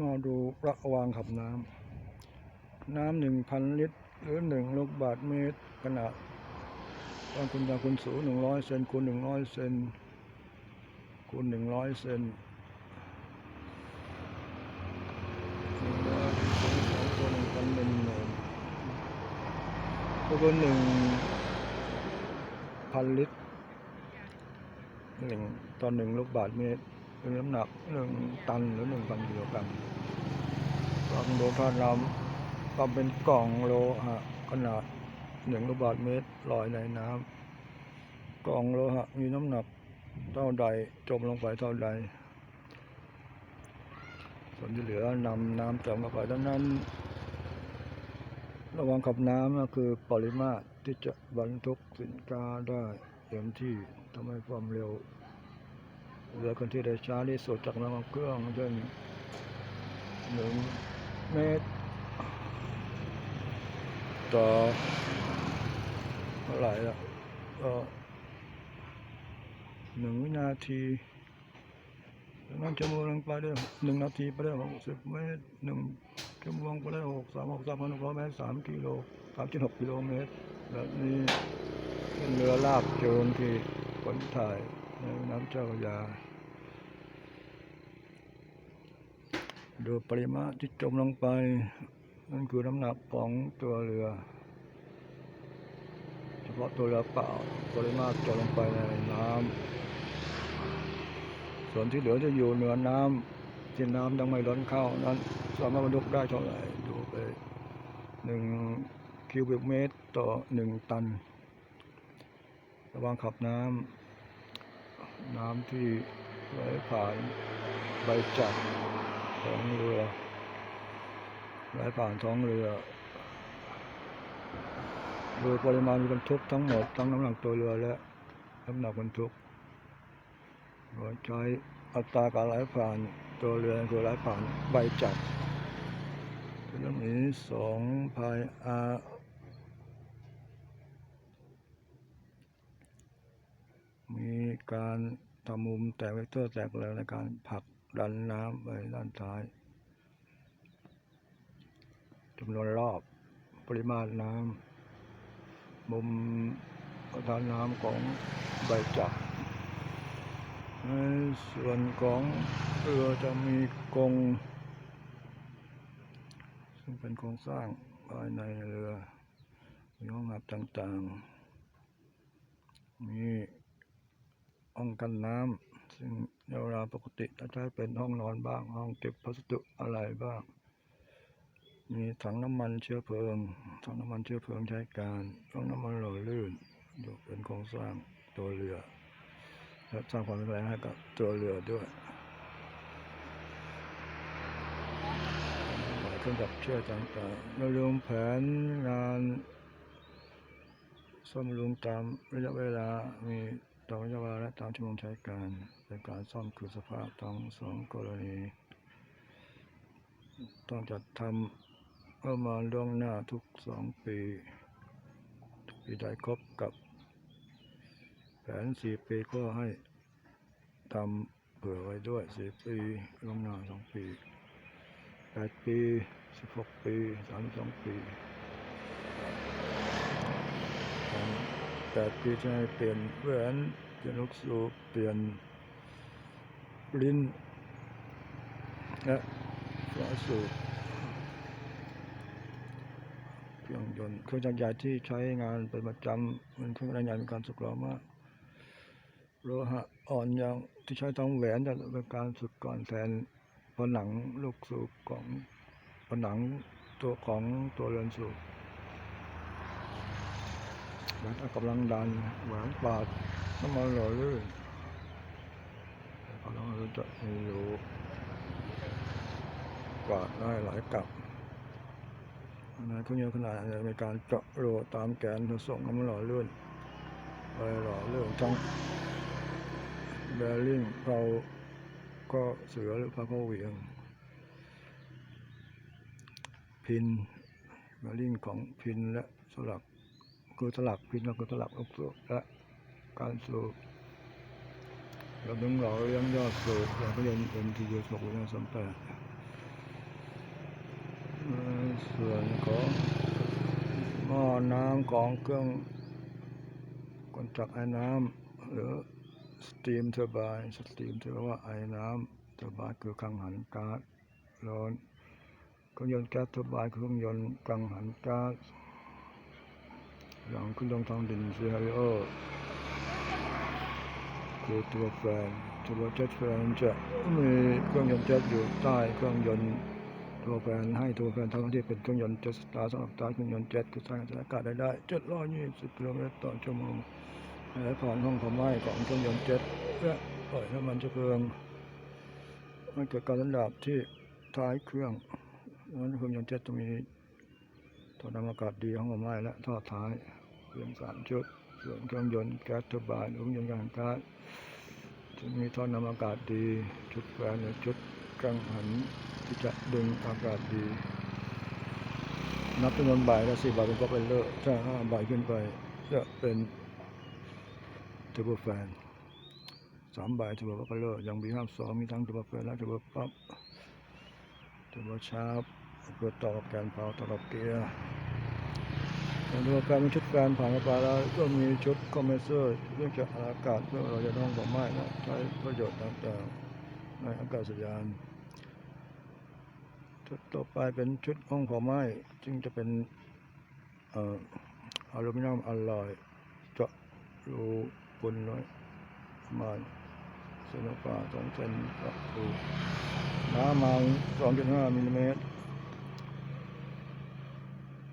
มาดูระวางขับน้ำ น้ำหนึ่งพันลิตร หรือหนึ่งลูกบาทเมตร ขนาดความคุณยาคุณสูงหนึ่งร้อยเซนคูณหนึ่งร้อยเซนคูณหนึ่งร้อยเซนหนึ่งร้อยคูณสองคูณหนึ่งพันหนึ่งหมื่นคูณหนึ่งพันลิตรหนึ่งต่อหนึ่งลูกบาทเมตร เป็นน้ำหนักหนึ่งตันหรือหนึ่งพันกิโลกรัมลองดูท่าน้ำก็เป็นกล่องโลหะขนาดหนึ่งลูกบาทเมตรลอยในน้ำกล่องโลหะมีน้ำหนักเท่าใดจมลงไปเท่าใด ส่วนที่เหลือนำน้ำเติมเข้าไปดังนั้น ระวังขับน้ำก็คือปริมาตรที่จะบรรทุกสินค้าได้เต็มที่ทำให้ความเร็ว เรือคนที่ได้ช้าที่สุดจากน้ำเครื่องเช่นหนึ่งเมตร ต่อเท่าไหร่ละก็หนึ่งวินาทีนั่งชั่วโมงลงไปได้หนึ่งนาทีไปได้หกสิบเมตรหนึ่งชั่วโมงไปได้หกสามหกสามพันหกร้อยเมตรสามกิโลสามจุดหกกิโลเมตรแบบนี้เป็นเรือลากจูงที่ขนถ่ายในน้ำเจ้าพระยา ดูปริมาตรที่จมลงไป นั่นคือน้ำหนักของตัวเรือ เฉพาะตัวเรือเปล่า ปริมาตรจมลงไปในน้ำส่วนที่เหลือจะอยู่เหนือน้ำที่น้ำยังไม่ล้นเข้านั้นสามารถบรรทุกได้เท่าไหร่ดูไปหนึ่งคิวบิกเมตรต่อหนึ่งตัน ระวังขับน้ำน้ำที่ไหลผ่านใบจักร ของเรือไหลผ่านท้องเรือ โดยปริมาณบรรทุกทั้งหมดทั้งน้ำหนักตัวเรือและน้ำหนักบรรทุกโดยใช้อัตราการไหลผ่านตัวเรือคือไหลผ่านใบจักรเรื่องนี้สองพายอามีการทำมุมแตกเวกเตอร์แตกแรงในการผลัก ดันน้ำไปด้านท้ายจำนวนรอบปริมาณน้ำมุมทานน้ำของใบจักรในส่วนของเรือจะมีกง ซึ่งเป็นโครงสร้างภายในเรือ มีห้องอับต่างๆ มีห้องกันน้ำ ซึ่งในเวลาปกติจะใช้เป็นห้องนอนบ้าง ห้องเก็บพัสดุอะไรบ้าง มีถังน้ำมันเชื้อเพลิง ถังน้ำมันเชื้อเพลิงใช้การถังน้ำมันหล่อลื่นยกเป็นโครงสร้างตัวเรือ และสร้างความแข็งแรงให้กับตัวเรือด้วยหมายเครื่องดับเชื้อต่างๆเราลงแผนงานซ่อมรุงตามระยะเวลามี ตามระยะเวลาและตามชั่วโมงใช้การเป็นการซ่อมคือสภาพทั้งสองกรณี ต้องจัดทำประมาณล่วงหน้าทุกสองปีทุกปีได้ครบกับ แผนสี่ปีก็ให้ทำเผื่อไว้ด้วยสี่ปีล่วงหน้าสองปีแปดปีสิบหกปีสามสองปีของ แปดปีจะให้เปลี่ยนแหวนเปลี่ยนลูกสูบเปลี่ยนลิ้นและฝาสูบเครื่องยนต์เครื่องจักรใหญ่ที่ใช้งานเป็นประจำมันเครื่องจักรใหญ่มีการสึกหรอมากโลหะอ่อนอย่างที่ใช้ทำแหวนจะเป็นการสึกก่อนแทนผนังลูกสูบของผนังตัวของตัวเรือนสูบ กำลังดันแหวนปาดน้ำมันหล่อลื่นกำลังเราจะมีอยู่กวาดได้หลายกับนะเครื่องยนต์ขนาดใหญ่ในการเจาะรูตามแกนเพื่อส่งน้ำมันหล่อลื่นไปหล่อลื่นทั้งแบริ่งเผาก็เสือหรือพาเข้าเหวียง พินแบริ่งของพินและสลัก คือสลักพินก็คือสลักลูกสูบและการสูบเราดึงหล่อเลี้ยงยอดสูบอย่าก็ยังเป็นทีเดียวสกวิญญาสมแปดในส่วนของหม้อน้ำของเครื่องกลจักไอ้น้ำหรือสตรีมเทอร์บน์สตรีมที่แปลว่าไอ้น้ำเทอร์บน์คือกังหันก๊าซร้อนเครื่องยนต์แก๊สเทอร์บน์คือเครื่องยนต์กังหันก๊าซ อย่างครื่องทางดินซีฮาริโอคือตัวแฟนตัวเจ็ตแฟนจะมีเครื่องยนต์เจ็ตอยู่ใต้เครื่องยนต์ตัวแฟนให้ตัวแฟนทั้งที่เป็นเครื่องยนต์เจ็ตสตาร์สำหรับตาเครื่องยนต์เจ็ตคือสร้างสถานอากาศได้ได้720กิโลเมตรต่อชั่วโมงและผ่านห้องความไหม้ของเครื่องยนต์เจ็ตและปล่อยน้ำมันเชื้อเพลิงมันเกิดการระดับที่ท้ายเครื่องนั้นเครื่องยนต์เจ็ตต้องมีท่อนำอากาศดีห้องความไหม้และท่อท้าย เครื่องสามชุด ส่วนเครื่องยนต์แก๊สเทอร์บน์หรือเครื่องยนต์การก๊าซจะมีท่อนำอากาศดี ชุดแฟนหรือชุดกังหันที่จะดึงอากาศดี นับจำนวนใบละสี่บาทเป็นก็เป็นเลอร์ถ้าห้าใบขึ้นไปจะเป็นเทอร์โบแฟนสามใบเทอร์โบก็เลอร์อย่างบีห้าสองมีทั้งเทอร์โบแฟนและเทอร์โบปั๊บเทอร์โบชาร์ปเพื่อต่อกแกนเผาต่อกเกียร์ ส่วนเทอร์โบแฟนมีชุดแฟนผ่านเข้าไปแล้วก็มีชุดคอมเพรสเซอร์เรื่องจากอากาศเพื่อเราจะต้องบอกไม่และใช้ประโยชน์ต่างๆในอากาศยาน ชุดต่อไปเป็นชุดห้องเผาไม้ซึ่งจะเป็นอ่ออลูมิเนียมอลลอยเจาะรูปุนน้อยประมาณเซนฟ้าสองเซนกับรูน้ำมันสองจุดห้ามิลลิเมตร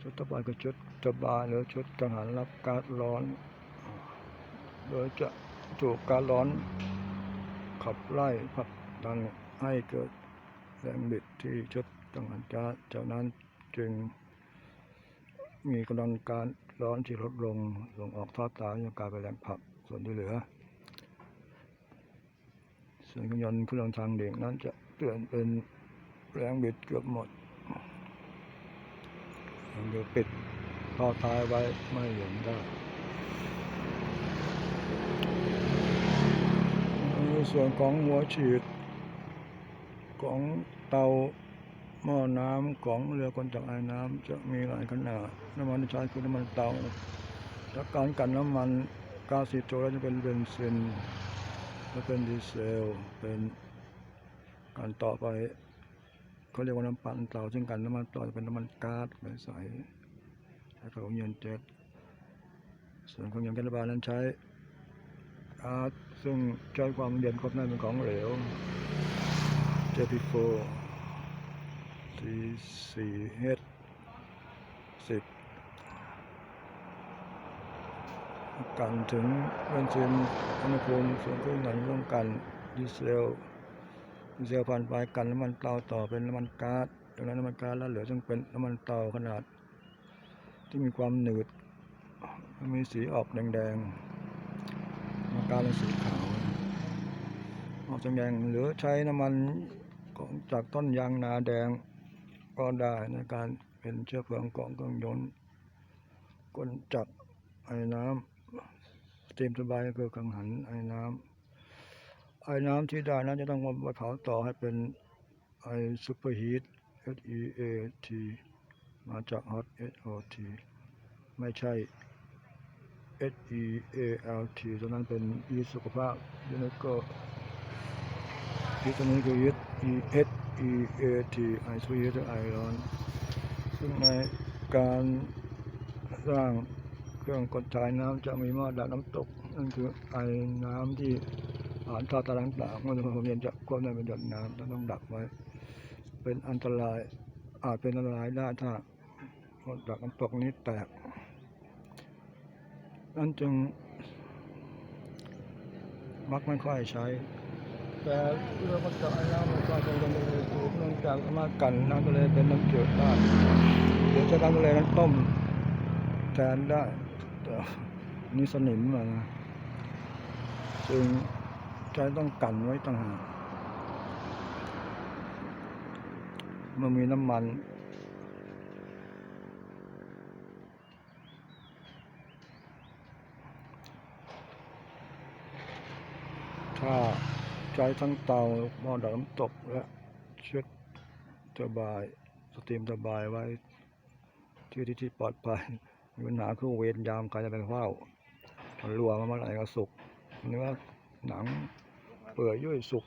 ชุดต่อไปคือชุด ตบายหรือชุดกังหันรับกาซร้อน โดยจะถูกกาซร้อน ขับไล่ผลักดันให้เกิดแรงบิดที่ชุดกังหันก๊าจากนั้นจึงมีกำลังการร้อนที่ลดลงส่งออกท่อตายกลายเป็นแรงผลักส่วนที่เหลือ ส่วนเครื่องยนต์เครื่องทางเด็กนั้นจะเปลี่ยนเป็นแรงบิดเกือบหมดยังจะปิด ท่อท้ายไว้ไม่เห็นได้ในส่วนของหัวฉีด ของเตาหม้อน้ำของเรือกลจักไอ้น้ำจะมีหลายขนาดน้ำมันที่ใช้คือน้ำมันเตาจากการกันน้ำมันก๊าซซีโตแล้วจะเป็นเบนซินและเป็นดีเซล เป็นการต่อไปเขาเรียกว่าน้ำปั่นเตาซึ่งกันน้ำมันต่อจะเป็นน้ำมันก๊าซใส ของยนต์เจ็ตส่วนของยนต์แก๊สระบายนั้นใช้ก๊าซซึ่งใช้ความเย็นครบนั้นเป็นของเหลว JP4 T4H 10กันถึงเบนซินอุณหภูมิส่วนเครื่องหนังร่วมกันดีเซลดีเซลผ่านไปกันน้ำมันเตาต่อเป็นน้ำมันก๊าซจากนั้นน้ำมันก๊าซแล้วเหลือจึงเป็นน้ำมันเตาขนาด ที่มีความหนืด มีสีออกแดงๆมันก๊าซเป็นสีขาว ออกจากแดงหรือใช้น้ำมันของจากต้นยางนาแดงก็ได้ในการเป็นเชื้อเพลิงของเครื่องยนต์กลจักรไอ้น้ำสตรีมสบายก็คือกังหันไอ้น้ำไอ้น้ำที่ได้นั้นจะต้องมาเผาต่อให้เป็นไอ้ซูเปอร์ฮีท H E A T มาจาก Hot H O T ไม่ใช่ H E A L T ตรงนั้นเป็นยีสุขภาพยูนิโกยึดตัวนี้คือยึด E S E A T ไอซูยึดไอรอน ซึ่งในการสร้างเครื่องกดถ่ายน้ำจะมีหม้อดักน้ำตก นั่นคือไอน้ำที่ผ่านท่อตารางต่างๆเมื่อความเย็นจะควบได้เป็นหยดน้ำต้องต้องดักไว้ เป็นอันตรายอาจเป็นอันตรายได้ถ้าหม้อดักน้ำตกนี้แตก นั่นจึง มักไม่ค่อยใช้ แต่เรื่อมันจะไอ้น้ำมันก็จะลงไปสูบเนื่องจากสามารถกันน้ำทะเลเป็นน้ำจืดได้เดี๋ยวจะน้ำทะเลนั้นต้มแทนได้แต่นี่สนิมมานะจึงใจต้องกันไว้ต่างหากเมื่อมีน้ำมัน ถ้าใช้ทั้งเตาหม้อดักน้ำตกและเช็ดสบาย สตรีมสบายไว้ที่ที่ที่ปลอดภัยมีปัญหาคือเวรยามใครจะไปเฝ้ามันรัวมาเมื่อไหร่ก็สุกเนื้อหนังเปื่อยยุ่ยสุก